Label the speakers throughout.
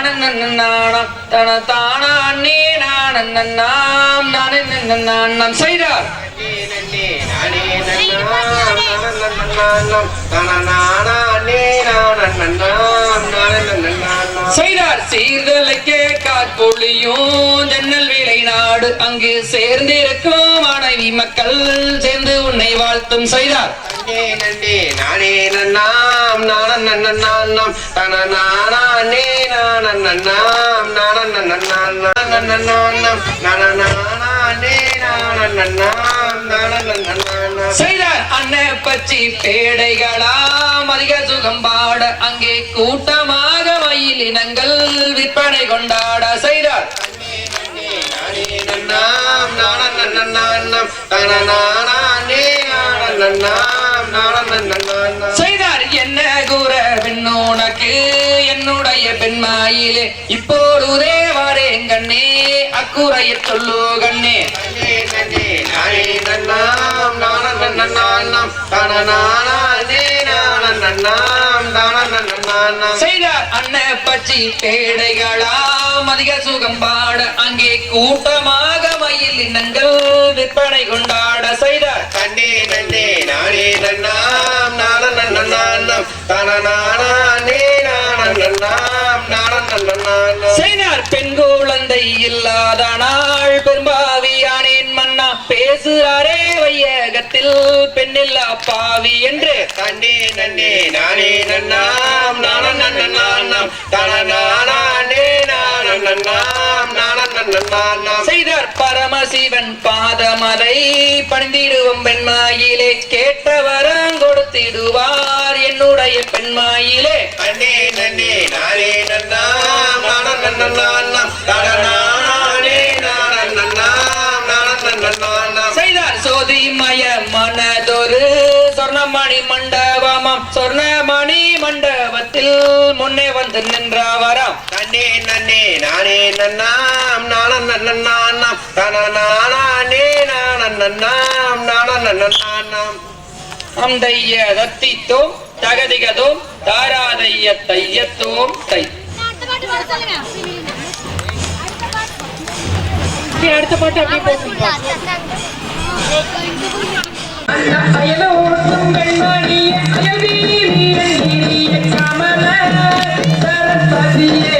Speaker 1: நாணம் தன தானா அண்ணே நாணம் நாம் செய்தார் செய்தார் சீர்தலைக்கே காற்பொழியும் ஜன்னல் வேலை நாடு அங்கு சேர்ந்திருக்கும் மனைவி மக்கள் சேர்ந்து உன்னை வாழ்த்தும் செய்தார்
Speaker 2: நானே நன்னாம் நான நன்னாம் தன நானா நே நான நன்னாம் நான நன்னாம் நன்னாம் நான நானா நே நான நன்னாம் நான நன்னாம்
Speaker 1: செய்தார். அன்ன பச்சி பேடைகளாம் அதிக சுகம் பாட அங்கே கூட்டமாக மயில் இனங்கள் விற்பனை கொண்டாட செய்தார். செய்தார். என்ன கூற பெண்ணோனக்கு என்னுடைய பெண்மாயிலே இப்போது வரேன் கண்ணே அக்குறையை சொல்லு கண்ணே. நன்னே நானே நன்னா செய்தார் அன்ன பச்சி பேடைகளாம் அதிக சுகம் பாட அங்கே கூட்டமாக மயில் இனங்கள் விற்பனை கொண்டாட செய்தார் செய்தார் பெண் குழந்தை இல்லாத நாள் பெரும்பாவியானேன் மன்னா பேசுறாரே தாயகத்தில் பெண்ணில்லா பாவி என்று.
Speaker 2: தன்னே நன்னே நானே நன்னாம் நான நன்னாம். தன நானே நான நன்னாம் நான நன்னாம்.
Speaker 1: செய்தார் பரமசிவன் பாதமலை பணிந்திடுவோம் பெண்மாயிலே. கேட்ட வரம் கொடுத்திடுவார் என்னுடைய பெண்மாயிலே.
Speaker 2: அண்ணே நன்னே நானே நன்னாம் நான நன்னாம். தன
Speaker 1: மண்டபமாம். சொர்ணமணி மண்டபத்தில் முன்னே வந்து நின்றவராம்.
Speaker 2: நன்னே நன்னே நானே நன்னாம் நான நன்னாம் நானே நான நன்னாம் நான நன்னாம்
Speaker 1: அந்தைய தத்தித்தோம் தகதிகதோம் தாராதைய தையத்தோம் தை.
Speaker 3: அடுத்த பாட்டு அப்படியே போட்டுருப்பா
Speaker 1: சரஸ்வதியே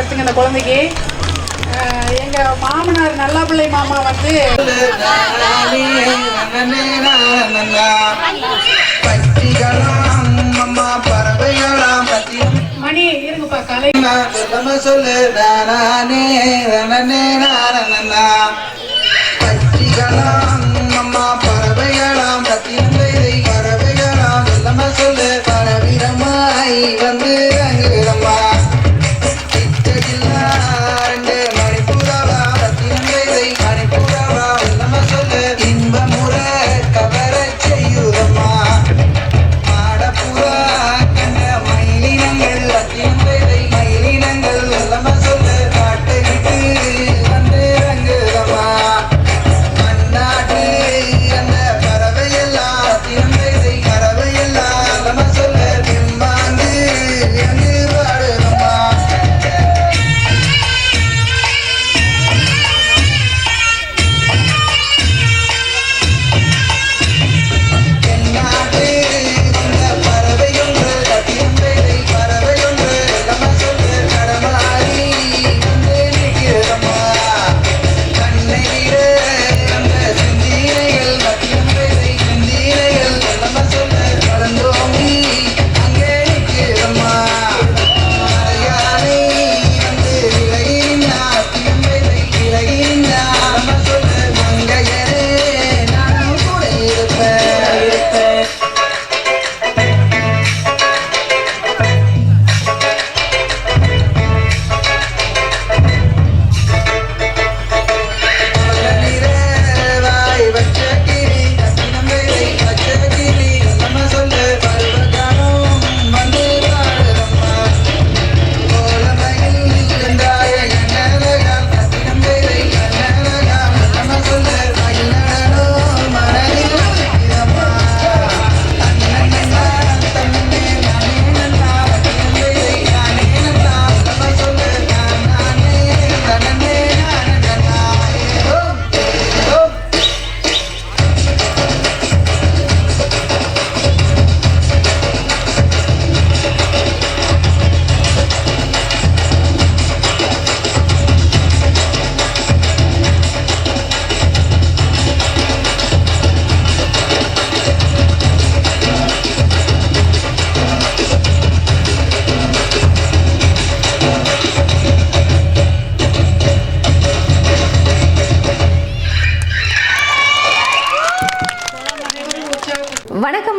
Speaker 1: படுத்துங்க அந்த
Speaker 3: குழந்தைக்கு. எங்க மாமனார் நல்ல பிள்ளை மாமா வந்து மணி இருங்கப்பா கலை
Speaker 2: சொல்லு நானே நானே நானே
Speaker 4: பச்சிகளா